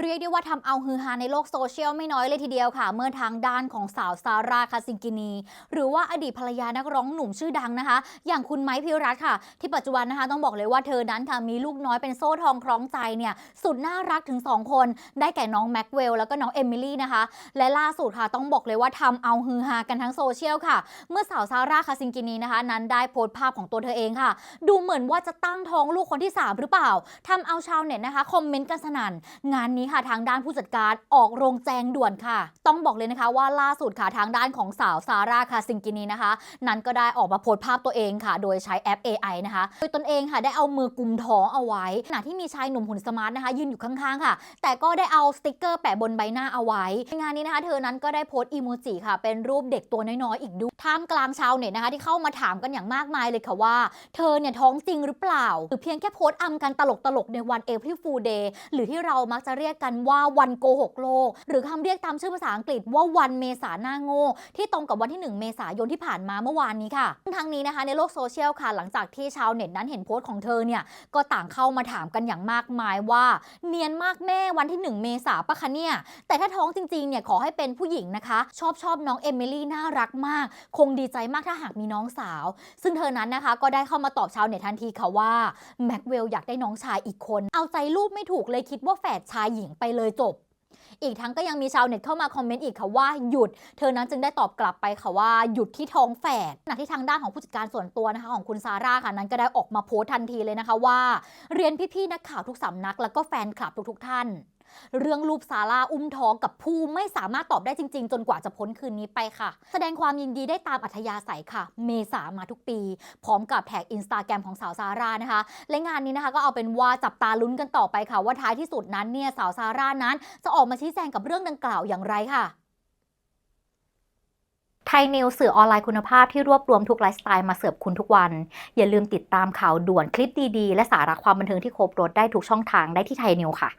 เรียกได้ว่าทำเอาฮือฮาในโลกโซเชียลไม่น้อยเลยทีเดียวค่ะ เมื่อทางด้านของสาวซาร่าคาซิงกินี หรือว่าอดีตภรรยานักร้องหนุ่มชื่อดังนะคะ อย่างคุณไม้พิรัตค่ะ ที่ปัจจุบันนะคะต้องบอกเลยว่าเธอนั้นค่ะมีลูกน้อยเป็นโซ่ทองคล้องใจเนี่ยสุดน่ารักถึง 2 คน ได้แก่น้องแม็กเวลแล้วก็น้องเอมิลี่นะคะ และล่าสุดค่ะต้องบอกเลยว่าทำเอาฮือฮากันทั้งโซเชียลค่ะ เมื่อสาวซาร่าคาซิงกินีนะคะ นั้นได้โพสต์ภาพของตัวเธอเองค่ะ ดูเหมือนว่าจะตั้งท้องลูกคนที่ 3 หรือเปล่าทำเอาชาวเน็ตนะคะคอมเมนต์กันสนั่นงานนี้ค่ะทางด้านผู้จัดการออกโรงแจงด่วนค่ะ ต้องบอกเลยนะคะว่าล่าสุดค่ะทางด้านของสาวซาร่าคาซิงกินีนะคะ นั้นก็ได้ออกมาโพสต์ภาพตัวเองค่ะ โดยใช้แอป AI นะคะโดยตนเองค่ะได้เอามือกุมท้องเอาไว้ขณะที่มีชายหนุ่มหุ่นสมาร์ทนะคะ ยืนอยู่ข้างๆค่ะ แต่ก็ได้เอาสติกเกอร์แปะบนใบหน้าเอาไว้ในงานนี้นะคะ เธอนั้นก็ได้โพสต์อีโมจิค่ะ เป็นรูปเด็กตัวน้อยๆอีกด้วยท่ามกลางชาวเน็ตนะคะ ที่เข้ามาถามกันอย่างมากมายเลยค่ะว่า เธอเนี่ยท้องจริงหรือเปล่า หรือเพียงแค่โพสต์อำกันตลกๆในวัน April Fool Day หรือที่เรามักจะเรียกกันว่าวันโกหกโลก หรือคำเรียกตามชื่อภาษาอังกฤษว่าวันเมษาหน้าโง่ที่ตรงกับวันที่ 1 เมษายนที่ผ่านมาเมื่อวานนี้ค่ะ ทั้งนี้นะคะในโลกโซเชียลค่ะ หลังจากที่ชาวเน็ตนั้นเห็นโพสต์ของเธอเนี่ยก็ต่างเข้ามาถามกันอย่างมากมายว่า เนียนมากแม่วันที่ 1 เมษาปะคะเนี่ยแต่ถ้าท้องจริงๆเนี่ยขอให้เป็นผู้หญิงนะคะ ชอบชอบน้องเอมิลี่น่ารักมาก คงดีใจมากถ้าหากมีน้องสาว ซึ่งเธอนั้นนะคะก็ได้เข้ามาตอบชาวเน็ตทันทีค่ะว่าแม็กเวลอยากได้น้องชายอีกคน เอาใจลูกไม่ถูกเลยคิดว่าแฝดชายหญิงไปเลยจบ อีกทั้งก็ยังมีชาวเน็ตเข้ามาคอมเมนต์อีกค่ะว่าหยุด เธอนั้นจึงได้ตอบกลับไปค่ะว่าหยุดที่ท้องแฝดขณะที่ทางด้านของผู้จัดการส่วนตัวนะคะของคุณซาร่าค่ะนั้นก็ได้ออกมาโพสต์ทันทีเลยนะคะว่า เรียนพี่ๆนักข่าวทุกสำนัก แล้วก็แฟนคลับทุกๆท่าน เรื่องรูปซาร่าอุ้มท้องกับผู้ไม่สามารถตอบได้จริง ๆ จนกว่าจะพ้นคืนนี้ไปค่ะ แสดงความยินดีได้ตามอัธยาศัยค่ะ เมษามาทุกปี พร้อมกับแท็กอินสตาแกรมของสาวซาร่านะคะ และงานนี้นะคะก็เอาเป็นว่าจับตาลุ้นกันต่อไปค่ะ ว่าท้ายที่สุดนั้นเนี่ยสาวซาร่านั้น จะออกมาชี้แจงกับเรื่องดังกล่าวอย่างไรค่ะไทยนิวสื่อออนไลน์คุณภาพที่รวบรวมทุกไลฟ์สไตล์มาเสิร์ฟคุณทุกวัน อย่าลืมติดตามข่าวด่วนคลิปดีๆ และสาระความบันเทิงที่ครบรถได้ทุกช่องทางได้ที่ไทยนิวค่ะ